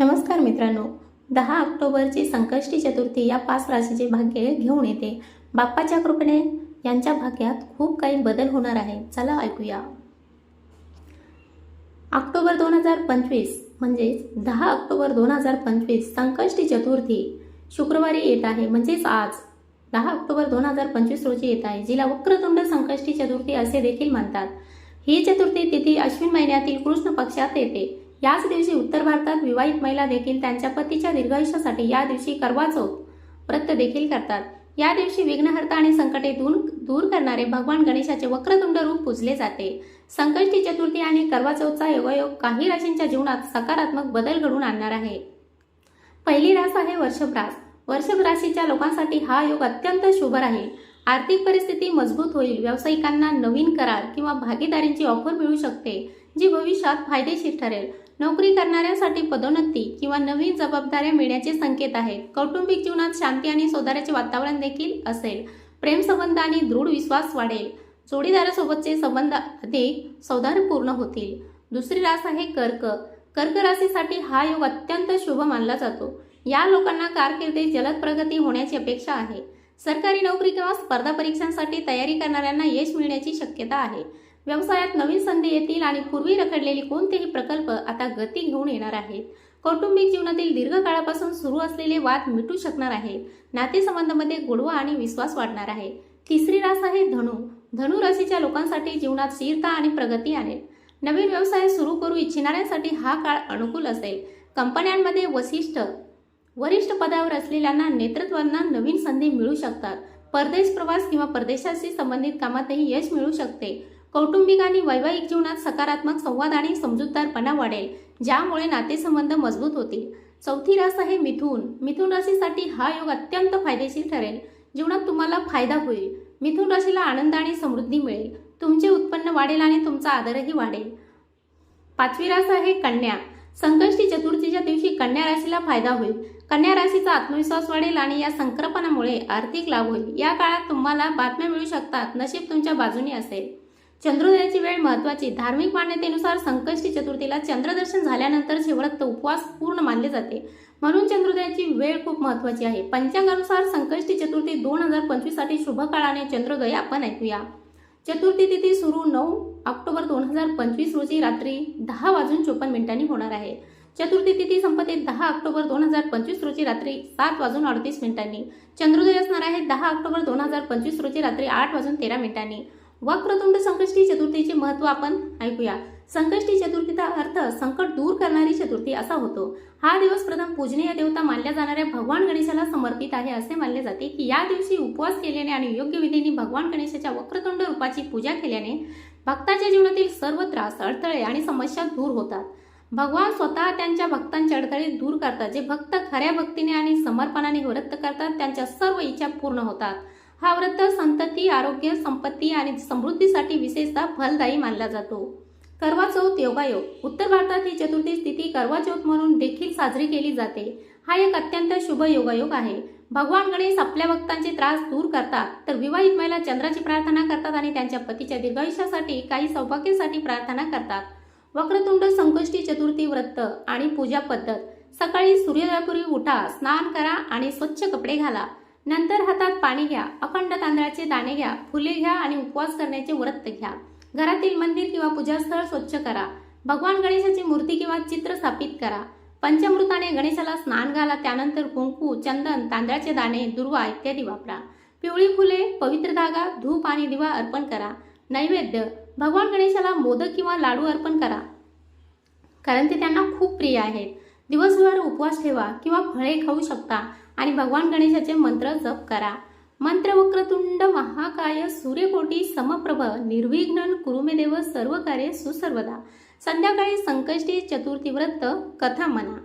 नमस्कार मित्रांनो. दहा ऑक्टोबरची संकष्टी चतुर्थी या पाच राशीचे भाग्य घेऊन येते. बाप्पाच्या कृपेने यांच्या भाग्यात खूप काही बदल होणार आहे. चला ऐकूया. ऑक्टोबर दोन हजार पंचवीस म्हणजेच दहा ऑक्टोबर दोन हजार पंचवीस संकष्टी चतुर्थी शुक्रवारी येत आहे. म्हणजेच आज दहा ऑक्टोबर दोन हजार पंचवीस रोजी येत आहे. जिला वक्रतुंड संकष्टी चतुर्थी असे देखील म्हणतात. ही चतुर्थी तिथी अश्विन महिन्यातील कृष्ण पक्षात येते. याच दिवशी उत्तर भारतात विवाहित महिला देखील त्यांच्या पतीच्या दीर्घायुष्यासाठी या दिवशी करवा चौथ व्रत देखील करतात. या दिवशी विघ्नहर्ता आणि संकटे दूर दूर करणारे भगवान गणेशाचे वक्रतुंड रूप पूजले जाते. संकष्टी चतुर्थी आणि करवा चौथचा योगायोग काही राशींच्या जीवनात सकारात्मक बदल घडवून आणणार आहे. पहिली रास आहे वर्षभ रास. वर्षभ राशीच्या लोकांसाठी हा योग अत्यंत शुभ राहील. आर्थिक परिस्थिती मजबूत होईल. व्यावसायिकांना नवीन करार किंवा भागीदारींची ऑफर मिळू शकते जी भविष्यात फायदेशीर ठरेल. नोकरी करणाऱ्यांसाठी पदोन्नती किंवा नवीन जबाबदाऱ्या मिळण्याचे संकेत आहेत कौटुंबिक जीवनात शांती आणि सौदाऱ्याचे वातावरण देखील असेल. प्रेमसंबंध आणि दृढ विश्वास वाढेल. जोडीदारासोबतचे संबंध अधिक सौहार्दपूर्ण होतील. दुसरी रास आहे कर्क. कर्क राशीसाठी हा योग अत्यंत शुभ मानला जातो. या लोकांना कारकिर्दीत जलद प्रगती होण्याची अपेक्षा आहे. सरकारी नोकरी किंवा स्पर्धा परीक्षांसाठी तयारी करणाऱ्यांना यश मिळण्याची शक्यता आहे. व्यवसायात नवीन संधी येतील आणि पूर्वी रखडलेली कोणतेही प्रकल्प आता गती घेऊन येणार आहेत. कौटुंबिक जीवनातील दीर्घकाळापासून सुरू असलेले वाद मिटू शकणार आहेत. नातेसंबंधामध्ये गोडवा आणि विश्वास वाढणार आहे. तिसरी रास आहे धनु. धनु राशीच्या लोकांसाठी जीवनात स्थिरता आणि प्रगती आणेल. नवीन व्यवसाय सुरू करू इच्छिणाऱ्यांसाठी हा काळ अनुकूल असेल. कंपन्यांमध्ये वशिष्ठ वरिष्ठ पदावर असलेल्यांना नेतृत्वांना नवीन संधी मिळू शकतात. परदेश प्रवास किंवा परदेशाशी संबंधित कामातही यश मिळू शकते. कौटुंबिक आणि वैवाहिक जीवनात सकारात्मक संवाद आणि समजूतदारपणा वाढेल ज्यामुळे नातेसंबंध मजबूत होतील. चौथी रास आहे मिथून. मिथून राशीसाठी हा योग अत्यंत फायदेशीर ठरेल. जीवनात तुम्हाला फायदा होईल. मिथून राशीला आनंद आणि समृद्धी मिळेल. तुमचे उत्पन्न वाढेल आणि तुमचा आदरही वाढेल. पाचवी रास आहे कन्या. संकष्टी चतुर्थीच्या दिवशी कन्या राशीला फायदा होईल. कन्या राशीचा आत्मविश्वास वाढेल आणि या संकल्पनामुळे आर्थिक लाभ होईल. या काळात तुम्हाला बातम्या मिळू शकतात. नशीब तुमच्या बाजूने असेल. चंद्रोदयाची वेळ महत्वाची धार्मिक मान्यतेनुसार संकष्टी चतुर्थीला चंद्रदर्शन झाल्यानंतर व्रत उपवास पूर्ण मानले जाते. म्हणून चंद्रोदयाची वेळ खूप महत्वाची आहे. पंचांगानुसार संकष्टी चतुर्थी दोन हजार पंचवीससाठी शुभ काळाने चंद्रोदय आपण ऐकूया. चतुर्थी तिथी सुरू नऊ ऑक्टोबर दोन हजार पंचवीस रोजी रात्री दहा वाजून चोपन्न मिनिटांनी होणार आहे. चतुर्थी तिथी संपते दहा ऑक्टोबर दोन हजार पंचवीस रोजी रात्री सात वाजून अडतीस मिनिटांनी. चंद्रोदय असणार आहे दहा ऑक्टोबर दोन हजार पंचवीस रोजी रात्री आठ वाजून तेरा मिनिटांनी. वक्रतुंड संकष्टी चतुर्थीचे महत्त्व आपण ऐकूया. संकष्टी चतुर्थीचा अर्थ संकट दूर करणारी चतुर्थी असा होतो. हा दिवस प्रथम पूजनीय देवता मानल्या जाणाऱ्या भगवान गणेशाला समर्पित आहे असे मानले जाते की या दिवशी उपवास केल्याने आणि योग्य विधीने भगवान गणेशाच्या वक्रतुंड रूपाची पूजा केल्याने भक्ताच्या जीवनातील सर्व त्रास अडथळे आणि समस्या दूर होतात. भगवान स्वतः त्यांच्या भक्तांचे अडथळे दूर करतात जे भक्त खऱ्या भक्तीने आणि समर्पणाने व्रत करतात त्यांच्या सर्व इच्छा पूर्ण होतात. हा व्रत संतती आरोग्य संपत्ती आणि समृद्धीसाठी विशेषतः फलदायी मानला जातो. करवा चौथ योगायोग उत्तर भारतात ही चतुर्थी स्थिती करवा चौथ म्हणून देखील साजरी केली जाते. हा एक अत्यंत शुभ योगायोग आहे. भगवान गणेश आपल्या भक्तांचे त्रास दूर करतात तर विवाहित महिला चंद्राची प्रार्थना करतात आणि त्यांच्या पतीच्या दीर्घायुष्यासाठी काही सौभाग्यासाठी प्रार्थना करतात. वक्रतुंड संकष्टी चतुर्थी व्रत आणि पूजा पद्धत. सकाळी सूर्योदयापूर्वी उठा स्नान करा आणि स्वच्छ कपडे घाला. नंतर हातात पाणी घ्या अखंड तांदळाचे दाणे घ्या फुले घ्या आणि उपवास करण्याचे व्रत घ्या. घरातील मंदिर किंवा पूजास्थळ स्वच्छ करा. भगवान गणेशाची मूर्ती किंवा चित्र स्थापित करा. पंचमृताने गणेशाला स्नान घाला त्यानंतर कुंकू चंदन तांदळाचे दाणे दुर्वा इत्यादी वापरा. पिवळी फुले पवित्र धागा धूप आणि दिवा अर्पण करा. नैवेद्य भगवान गणेशाला मोदक किंवा लाडू अर्पण करा. कारण ते त्यांना खूप प्रिय आहेत. दिवसभर उपवास ठेवा किंवा फळे खाऊ शकता. आणि भगवान गणेशाचे मंत्र जप करा. मंत्र वक्रतुंड महाकाय सूर्यकोटी समप्रभ निर्विघ्न कुरुमे देव सर्व कार्य सुसर्वदा. संध्याकाळी संकष्टी चतुर्थी व्रत कथा म्हणा